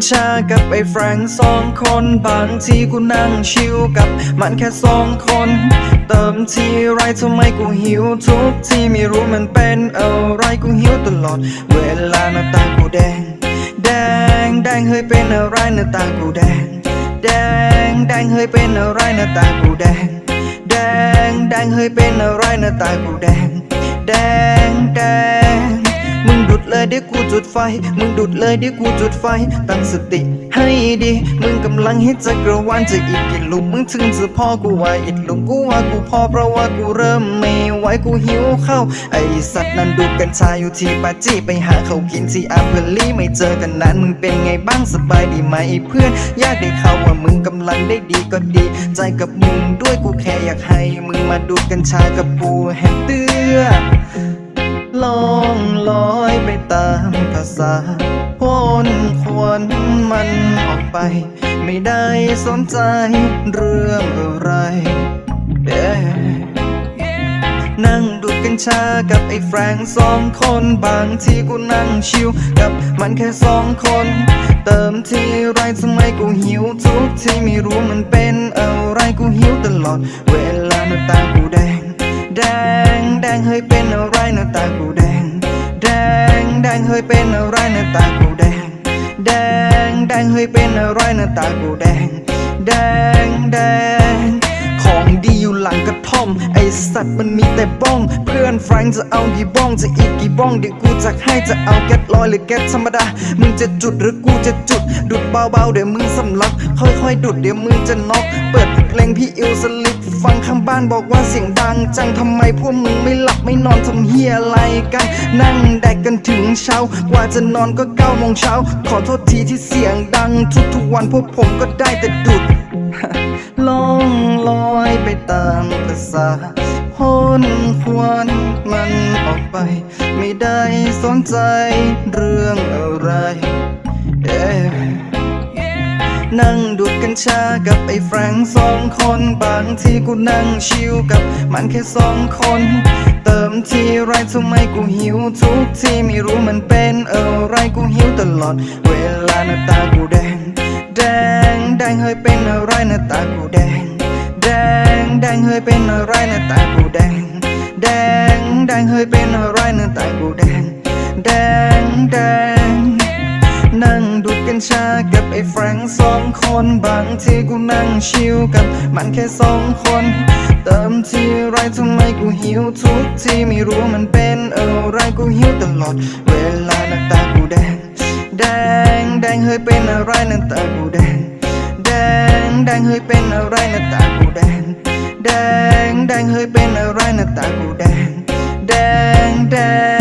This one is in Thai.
ญชากับไอ้แฟรงสองคนบางทีกูนั่งชิวกับมันแค่สองคน เติมทีไรทำไมกูหิวทุกทีไม่รู้มันเป็นอะไรกูหิวตลอด เวลาหน้าตากูแดง แดงแดงเฮ้ยเป็นอะไรหน้าตากูแดง แดงแดงเฮ้ยเป็นอะไรหน้าตากูแดง แดงแดงเฮ้ยเป็นอะไรหน้าตากูแดง แดงแดง ดุดเลยเดี๋ยวกูจุดไฟ มึงดุดเลยเดี๋ยวกูจุดไฟ ตั้งสติให้ดี มึงกำลังฮิตจักรวาลจะอีกกี่หลุมมึงถึงจะพอกูว่าอีกหลุมกูว่ากูพอเพราะว่ากูเริ่มไม่ไหวกูหิวข้าวไอสัตว์นั้นดูดกัญชาอยู่ที่ปาจีไปหาเขากินที่อาเพลี่ไม่เจอกันนานมึงเป็นไงบ้างสบายดีไหมเพื่อนอยากได้ข่าวว่ามึงกำลังได้ดีก็ดี ใจกับมึงด้วยกูแค่อยากให้ มึงมาดูดกัญชากับกูแฮมเตื้อามภาพ้นควรมันออกไป ไม่ได้สนใจเรื่องอะไรนั่งดูดกัญชากับไอ้แฟรงสองคนบางทีกูนั่งชิวกับมันแค่สองคน เติมทีไรทำไมกูหิวทุกทีไม่รู้มันเป็นอะไรกูหิวตลอด เวลาหน้าตากูแดง แดงแดงเฮ้ยเป็นอะไรหน้าตากูแดง แดงแดงเฮ้ยเป็นอะไร แดงแดงเฮ้ยเป็นอะไรหน้าตากูแดง แดงแดงของดีอยู่หลังกระท่อม ไอสัตว์มันมีแต่บ้อง เพื่อนแฟรงค์จะเอากี่บ้องจะอีกกี่บ้องเดี๋ยวกูจะให้จะเอาแก๊สลอยหรือแก๊สธรรมดา มึงจะจุดหรือกูจะจุดดุดเบาๆเดี๋ยวมึงสำลัก ค่อยๆดุดเดี๋ยวมึงจะน็อก เปิดเพลงพี่อิวสลิป ฟังข้างบ้านบอกว่าเสียงดัง จังทำไมพวกมึงไม่หลับไม่นอนทำเฮียอะไรกัน นั่งแดกกันถึงเช้า กว่าจะนอนก็เก้าโมงเช้า ขอโทษทีที่เสียงดัง ทุกๆวันพวกผมก็ได้แต่ดุดล่องลอยไปตามภาษาพ้นควันมันออกไป ไม่ได้สนใจเรื่องอะไรเอ๊ะ นั่งดูดกัญชากับไอ้แฟรงสองคนบางทีกูนั่งชิวกับมันแค่สองคน เติมทีไรทำไมกูหิวทุกทีไม่รู้มันเป็นอะไรกูหิวตลอด เวลาหน้าตากูแดง แดงแดงเฮ้ยเป็นอะไรหน้าตากูแดง แดงแดงเฮ้ยเป็นอะไรหน้าตากูแดง แดงแดงเฮ้ยเป็นอะไรหน้าตากูแดง แดงแดง ชากับไอ้แฟรงค์สองคนบางทีกูนั่งชิวกับมันแค่สองคน เติมทีไรทำไมกูหิวทุกทีไม่รู้มันเป็นอะไรกูหิวตลอด เวลาหน้าตากูแดง แดงแดงเฮ้ยเป็นอะไรหน้าตากูแดง แดงแดงเฮ้ยเป็นอะไรหน้าตากูแดง แดงแดงเฮ้ยเป็นอะไรหน้าตากูแดง แดงแดง